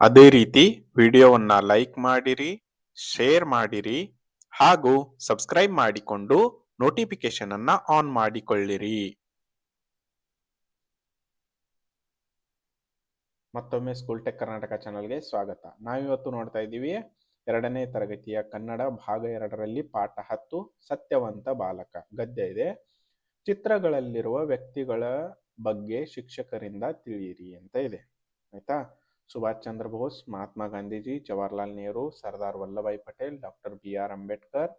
ಅದೇ ರೀತಿ ವಿಡಿಯೋವನ್ನ ಲೈಕ್ ಮಾಡಿರಿ, ಶೇರ್ ಮಾಡಿರಿ ಹಾಗೂ ಸಬ್ಸ್ಕ್ರೈಬ್ ಮಾಡಿಕೊಂಡು ನೋಟಿಫಿಕೇಶನ್ ಅನ್ನ ಆನ್ ಮಾಡಿಕೊಳ್ಳಿರಿ. ಮತ್ತೊಮ್ಮೆ ಸ್ಕೂಲ್ ಟೆಕ್ ಕರ್ನಾಟಕ ಚಾನಲ್ಗೆ ಸ್ವಾಗತ. ನಾವಿವತ್ತು ನೋಡ್ತಾ ಇದ್ದೀವಿ ಎರಡನೇ ತರಗತಿಯ ಕನ್ನಡ ಭಾಗ ಎರಡರಲ್ಲಿ ಪಾಠ ಹತ್ತು, ಸತ್ಯವಂತ ಬಾಲಕ ಗದ್ಯ ಇದೆ. ಚಿತ್ರಗಳಲ್ಲಿರುವ ವ್ಯಕ್ತಿಗಳ ಬಗ್ಗೆ ಶಿಕ್ಷಕರಿಂದ ತಿಳಿಯಿರಿ ಅಂತ ಇದೆ. ಆಯ್ತಾ? Subhash Chandra Bose Mahatma Gandhiji Jawaharlal Nehru Sardar Vallabhbhai Patel doctor B R Ambedkar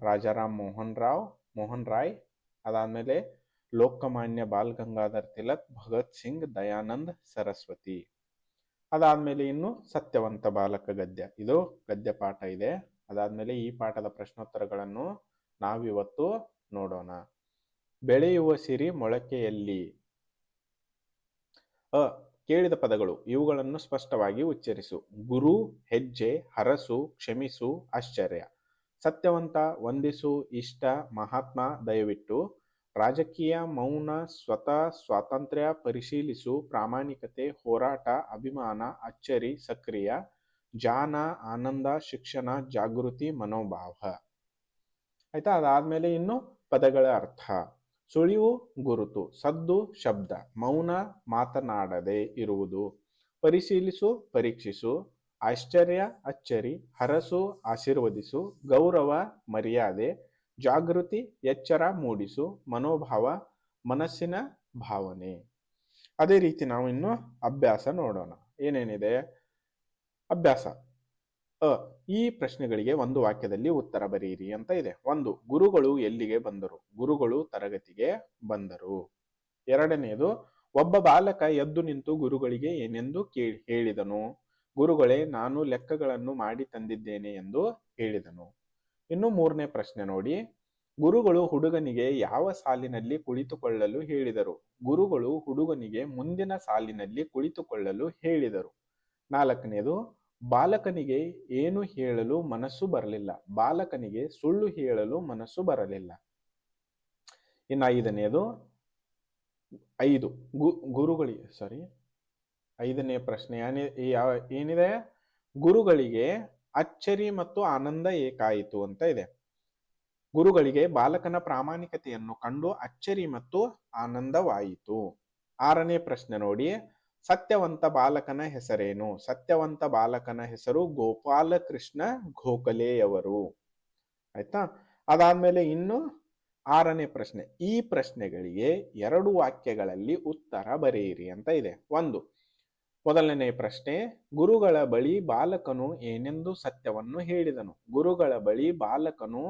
Rajaram Mohan Rao Mohan Roy ಅದಾದಮೇಲೆ ಲೋಕಮಾನ್ಯ ಬಾಲ್ ಗಂಗಾಧರ್ ತಿಲಕ್ ಭಗತ್ ಸಿಂಗ್ ದಯಾನಂದ್ ಸರಸ್ವತಿ ಅದಾದ್ಮೇಲೆ ಇನ್ನು ಸತ್ಯವಂತ ಬಾಲಕ ಗದ್ಯ. ಇದು ಗದ್ಯ ಪಾಠ ಇದೆ. ಅದಾದ್ಮೇಲೆ ಈ ಪಾಠದ ಪ್ರಶ್ನೋತ್ತರಗಳನ್ನು ನಾವಿವತ್ತು ನೋಡೋಣ. ಬೆಳೆಯುವ ಸಿರಿ ಮೊಳಕೆಯಲ್ಲಿ. ಅ ಕೇಳಿದ ಪದಗಳು ಇವುಗಳನ್ನು ಸ್ಪಷ್ಟವಾಗಿ ಉಚ್ಚರಿಸು. ಗುರು, ಹೆಜ್ಜೆ, ಹರಸು, ಕ್ಷಮಿಸು, ಆಶ್ಚರ್ಯ. ಸತ್ಯವಂತ, ವಂದಿಸು, ಇಷ್ಟ, ಮಹಾತ್ಮ, ದಯವಿಟ್ಟು ರಾಜಕೀಯ, ಮೌನ, ಸ್ವತಃ, ಸ್ವಾತಂತ್ರ್ಯ, ಪರಿಶೀಲಿಸು, ಪ್ರಾಮಾಣಿಕತೆ, ಹೋರಾಟ, ಅಭಿಮಾನ, ಅಚ್ಚರಿ, ಸಕ್ರಿಯ, ಜಾನ, ಆನಂದ, ಶಿಕ್ಷಣ, ಜಾಗೃತಿ, ಮನೋಭಾವ. ಆಯ್ತಾ? ಅದಾದ್ಮೇಲೆ ಇನ್ನು ಪದಗಳ ಅರ್ಥ. ಸುಳಿವು ಗುರುತು, ಸದ್ದು ಶಬ್ದ, ಮೌನ ಮಾತನಾಡದೆ ಇರುವುದು. ಪರಿಶೀಲಿಸು, ಪರೀಕ್ಷಿಸು, ಆಶ್ಚರ್ಯ ಅಚ್ಚರಿ, ಹರಸು, ಆಶೀರ್ವದಿಸು, ಗೌರವ ಮರ್ಯಾದೆ, ಜಾಗೃತಿ ಎಚ್ಚರ ಮೂಡಿಸು, ಮನೋಭಾವ, ಮನಸ್ಸಿನ ಭಾವನೆ. ಅದೇ ರೀತಿ ನಾವು ಇನ್ನು ಅಭ್ಯಾಸ ನೋಡೋಣ. ಏನೇನಿದೆ? ಅಭ್ಯಾಸ. ಅ, ಈ ಪ್ರಶ್ನೆಗಳಿಗೆ ಒಂದು ವಾಕ್ಯದಲ್ಲಿ ಉತ್ತರ ಬರೆಯಿರಿ ಅಂತ ಇದೆ. ಒಂದು, ಗುರುಗಳು ಎಲ್ಲಿಗೆ ಬಂದರು? ಗುರುಗಳು ತರಗತಿಗೆ ಬಂದರು. ಎರಡನೆಯದು ಒಬ್ಬ ಬಾಲಕ ಎದ್ದು ನಿಂತು ಗುರುಗಳಿಗೆ ಏನೆಂದು ಕೇಳಿ ಹೇಳಿದನು? ಗುರುಗಳೇ, ನಾನು ಲೆಕ್ಕಗಳನ್ನು ಮಾಡಿ ತಂದಿದ್ದೇನೆ ಎಂದು ಹೇಳಿದನು. ಇನ್ನು ಮೂರನೇ ಪ್ರಶ್ನೆ ನೋಡಿ. ಗುರುಗಳು ಹುಡುಗನಿಗೆ ಯಾವ ಸಾಲಿನಲ್ಲಿ ಕುಳಿತುಕೊಳ್ಳಲು ಹೇಳಿದರು? ಗುರುಗಳು ಹುಡುಗನಿಗೆ ಮುಂದಿನ ಸಾಲಿನಲ್ಲಿ ಕುಳಿತುಕೊಳ್ಳಲು ಹೇಳಿದರು. ನಾಲ್ಕನೇದು ಬಾಲಕನಿಗೆ ಏನು ಹೇಳಲು ಮನಸ್ಸು ಬರಲಿಲ್ಲ. ಬಾಲಕನಿಗೆ ಸುಳ್ಳು ಹೇಳಲು ಮನಸ್ಸು ಬರಲಿಲ್ಲ. ಇನ್ನು ಐದನೆಯದು, ಐದು, ಗು ಗುರುಗಳಿಗೆ ಸಾರಿ ಐದನೇ ಪ್ರಶ್ನೆ ಯಾವ ಏನಿದೆ? ಗುರುಗಳಿಗೆ ಅಚ್ಚರಿ ಮತ್ತು ಆನಂದ ಏಕಾಯಿತು ಅಂತ ಇದೆ. ಗುರುಗಳಿಗೆ ಬಾಲಕನ ಪ್ರಾಮಾಣಿಕತೆಯನ್ನು ಕಂಡು ಅಚ್ಚರಿ ಮತ್ತು ಆನಂದವಾಯಿತು. ಆರನೇ ಪ್ರಶ್ನೆ ನೋಡಿ ಸತ್ಯವಂತ ಬಾಲಕನ ಹೆಸರೇನು? ಸತ್ಯವಂತ ಬಾಲಕನ ಹೆಸರು ಗೋಪಾಲಕೃಷ್ಣ ಗೋಖಲೆಯವರು. ಆಯ್ತಾ? ಅದಾದ್ಮೇಲೆ ಇನ್ನು ಆರನೇ ಪ್ರಶ್ನೆ. ಈ ಪ್ರಶ್ನೆಗಳಿಗೆ ಎರಡು ವಾಕ್ಯಗಳಲ್ಲಿ ಉತ್ತರ ಬರೆಯಿರಿ ಅಂತ ಇದೆ. ಒಂದು, ಮೊದಲನೇ ಪ್ರಶ್ನೆ, ಗುರುಗಳ ಬಳಿ ಬಾಲಕನು ಏನೆಂದು ಸತ್ಯವನ್ನು ಹೇಳಿದನು? ಗುರುಗಳ ಬಳಿ ಬಾಲಕನು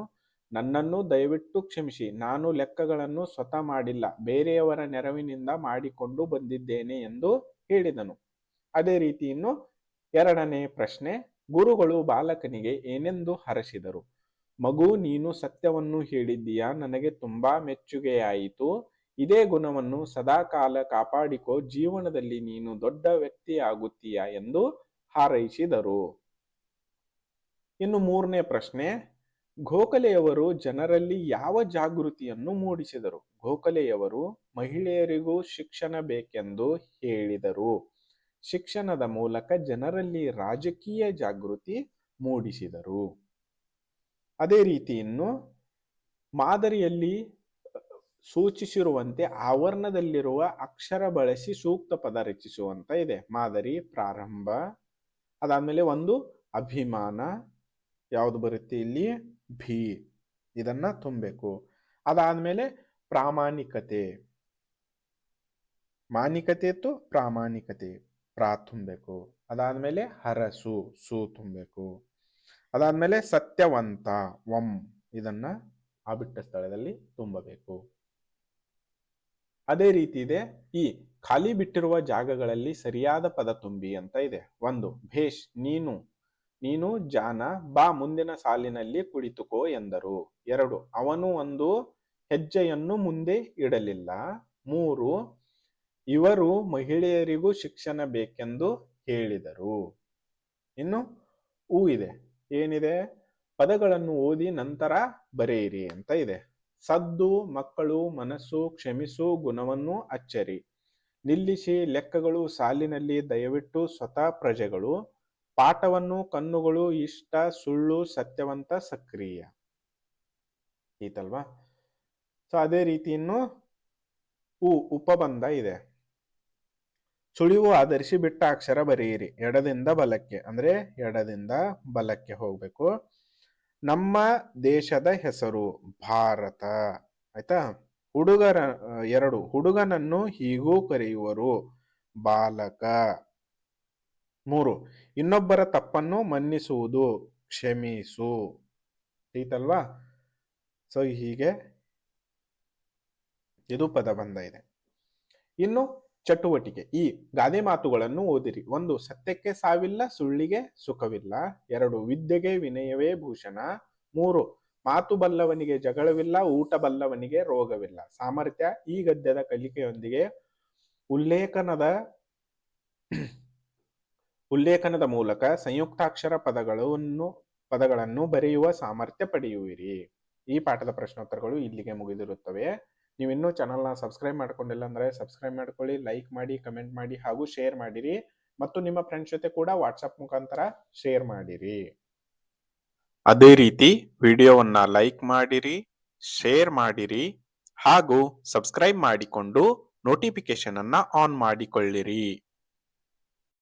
ನನ್ನನ್ನು ದಯವಿಟ್ಟು ಕ್ಷಮಿಸಿ, ನಾನು ಲೆಕ್ಕಗಳನ್ನು ಸ್ವತಃ ಮಾಡಿಲ್ಲ, ಬೇರೆಯವರ ನೆರವಿನಿಂದ ಮಾಡಿಕೊಂಡು ಬಂದಿದ್ದೇನೆ ಎಂದು ಹೇಳಿದನು. ಅದೇ ರೀತಿ ಇನ್ನು ಎರಡನೇ ಪ್ರಶ್ನೆ, ಗುರುಗಳು ಬಾಲಕನಿಗೆ ಏನೆಂದು ಹರಸಿದರು? ಮಗು, ನೀನು ಸತ್ಯವನ್ನು ಹೇಳಿದ್ದೀಯಾ? ನನಗೆ ತುಂಬಾ ಮೆಚ್ಚುಗೆಯಾಯಿತು. ಇದೇ ಗುಣವನ್ನು ಸದಾಕಾಲ ಕಾಪಾಡಿಕೋ, ಜೀವನದಲ್ಲಿ ನೀನು ದೊಡ್ಡ ವ್ಯಕ್ತಿಯಾಗುತ್ತೀಯಾ ಎಂದು ಹಾರೈಸಿದರು. ಇನ್ನು ಮೂರನೇ ಪ್ರಶ್ನೆ ಗೋಖಲೆಯವರು ಜನರಲ್ಲಿ ಯಾವ ಜಾಗೃತಿಯನ್ನು ಮೂಡಿಸಿದರು? ಗೋಖಲೆಯವರು ಮಹಿಳೆಯರಿಗೂ ಶಿಕ್ಷಣ ಬೇಕೆಂದು ಹೇಳಿದರು. ಶಿಕ್ಷಣದ ಮೂಲಕ ಜನರಲ್ಲಿ ರಾಜಕೀಯ ಜಾಗೃತಿ ಮೂಡಿಸಿದರು. ಅದೇ ರೀತಿ ಇನ್ನು ಮಾದರಿಯಲ್ಲಿ ಸೂಚಿಸಿರುವಂತೆ ಆವರಣದಲ್ಲಿರುವ ಅಕ್ಷರ ಬಳಸಿ ಸೂಕ್ತ ಪದ ರಚಿಸುವಂತ ಇದೆ. ಮಾದರಿ, ಪ್ರಾರಂಭ, ಅದಾದ್ಮೇಲೆ ಒಂದು ಅಭಿಮಾನ, ಯಾವುದು ಬರುತ್ತೆ ಇಲ್ಲಿ? ಭಿ ಇದನ್ನ ತುಂಬಬೇಕು. ಅದಾದ್ಮೇಲೆ ಪ್ರಾಮಾಣಿಕತೆ. ಮಾನಿಕತೆ ಇತ್ತು ಪ್ರಾಮಾಣಿಕತೆ. ಪ್ರಾ ತುಂಬಬೇಕು. ಅದಾದ್ಮೇಲೆ ಹರಸು, ಸು ತುಂಬಬೇಕು. ಅದಾದ್ಮೇಲೆ ಸತ್ಯವಂತ, ವಂ ಇದನ್ನ ಆ ಬಿಟ್ಟ ಸ್ಥಳದಲ್ಲಿ ತುಂಬಬೇಕು. ಅದೇ ರೀತಿ ಇದೆ. ಈ ಖಾಲಿ ಬಿಟ್ಟಿರುವ ಜಾಗಗಳಲ್ಲಿ ಸರಿಯಾದ ಪದ ತುಂಬಿ ಅಂತ ಇದೆ. ಒಂದು, ಭೇಷ್, ನೀನು. ನೀನು ಜಾನ, ಬಾ ಮುಂದಿನ ಸಾಲಿನಲ್ಲಿ ಕುಳಿತುಕೋ ಎಂದರು. ಎರಡು, ಅವನು ಒಂದು ಹೆಜ್ಜೆಯನ್ನು ಮುಂದೆ ಇಡಲಿಲ್ಲ. ಮೂರು, ಇವರು ಮಹಿಳೆಯರಿಗೂ ಶಿಕ್ಷಣ ಬೇಕೆಂದು ಹೇಳಿದರು. ಇನ್ನು ಹೂ ಇದೆ. ಏನಿದೆ? ಪದಗಳನ್ನು ಓದಿ ನಂತರ ಬರೆಯಿರಿ ಅಂತ ಇದೆ. ಸದ್ದು, ಮಕ್ಕಳು, ಮನಸ್ಸು, ಕ್ಷಮಿಸು, ಗುಣವನ್ನು ಅಚ್ಚರಿ. ನಿಲ್ಲಿಸಿ ಲೆಕ್ಕಗಳು ಸಾಲಿನಲ್ಲಿ ದಯವಿಟ್ಟು ಸ್ವತಃ ಪ್ರಜೆಗಳು. ಪಾಠವನ್ನು ಕಣ್ಣುಗಳು ಇಷ್ಟ, ಸುಳ್ಳು, ಸತ್ಯವಂತ, ಸಕ್ರಿಯ. ಈತಲ್ವಾ ಸೊ ಅದೇ ರೀತಿಯನ್ನು ಉ, ಉಪಬಂಧ ಇದೆ. ಸುಳಿವು ಆಧರಿಸಿ ಬಿಟ್ಟ ಅಕ್ಷರ ಬರೆಯಿರಿ. ಎಡದಿಂದ ಬಲಕ್ಕೆ, ಅಂದ್ರೆ ಎಡದಿಂದ ಬಲಕ್ಕೆ ಹೋಗ್ಬೇಕು. ನಮ್ಮ ದೇಶದ ಹೆಸರು ಭಾರತ. ಆಯ್ತಾ? ಹುಡುಗರ, ಎರಡು, ಹುಡುಗನನ್ನು ಹೀಗೂ ಕರೆಯುವರು. ಬಾಲಕ. ಮೂರು. ಇನ್ನೊಬ್ಬರ ತಪ್ಪನ್ನು ಮನ್ನಿಸುವುದು, ಕ್ಷಮಿಸು. ಐತಲ್ವಾ ಸೊ ಹೀಗೆ ಇದು ಪದಬಂಧ ಇದೆ ಇನ್ನು ಚಟುವಟಿಕೆ. ಈ ಗಾದೆ ಮಾತುಗಳನ್ನು ಓದಿರಿ. ಒಂದು, ಸತ್ಯಕ್ಕೆ ಸಾವಿಲ್ಲ, ಸುಳ್ಳಿಗೆ ಸುಖವಿಲ್ಲ. ಎರಡು, ವಿದ್ಯೆಗೆ ವಿನಯವೇ ಭೂಷಣ. ಮೂರು, ಮಾತು ಬಲ್ಲವನಿಗೆ ಜಗಳವಿಲ್ಲ, ಊಟ ಬಲ್ಲವನಿಗೆ ರೋಗವಿಲ್ಲ. ಸಾಮರ್ಥ್ಯ ಈ ಗದ್ಯದ ಕಲಿಕೆಯೊಂದಿಗೆ ಉಲ್ಲೇಖನದ ಉಲ್ಲೇಖನದ ಮೂಲಕ ಸಂಯುಕ್ತಾಕ್ಷರ ಪದಗಳನ್ನು ಪದಗಳನ್ನು ಬರೆಯುವ ಸಾಮರ್ಥ್ಯ ಪಡೆಯುವಿರಿ. ಈ ಪಾಠದ ಪ್ರಶ್ನೋತ್ತರಗಳು ಇಲ್ಲಿಗೆ ಮುಗಿದಿರುತ್ತವೆ. ನೀವು ಇನ್ನೂ ಚಾನಲ್ನ ಸಬ್ಸ್ಕ್ರೈಬ್ ಮಾಡ್ಕೊಂಡಿಲ್ಲ ಅಂದ್ರೆ ಸಬ್ಸ್ಕ್ರೈಬ್ ಮಾಡ್ಕೊಳ್ಳಿ, ಲೈಕ್ ಮಾಡಿ, ಕಮೆಂಟ್ ಮಾಡಿ ಹಾಗೂ ಶೇರ್ ಮಾಡಿರಿ. ಮತ್ತು ನಿಮ್ಮ ಫ್ರೆಂಡ್ಸ್ ಜೊತೆ ಕೂಡ ವಾಟ್ಸಪ್ ಮುಖಾಂತರ ಶೇರ್ ಮಾಡಿರಿ. ಅದೇ ರೀತಿ ವಿಡಿಯೋವನ್ನ ಲೈಕ್ ಮಾಡಿರಿ, ಶೇರ್ ಮಾಡಿರಿ ಹಾಗೂ ಸಬ್ಸ್ಕ್ರೈಬ್ ಮಾಡಿಕೊಂಡು ನೋಟಿಫಿಕೇಶನ್ ಅನ್ನ ಆನ್ ಮಾಡಿಕೊಳ್ಳಿರಿ.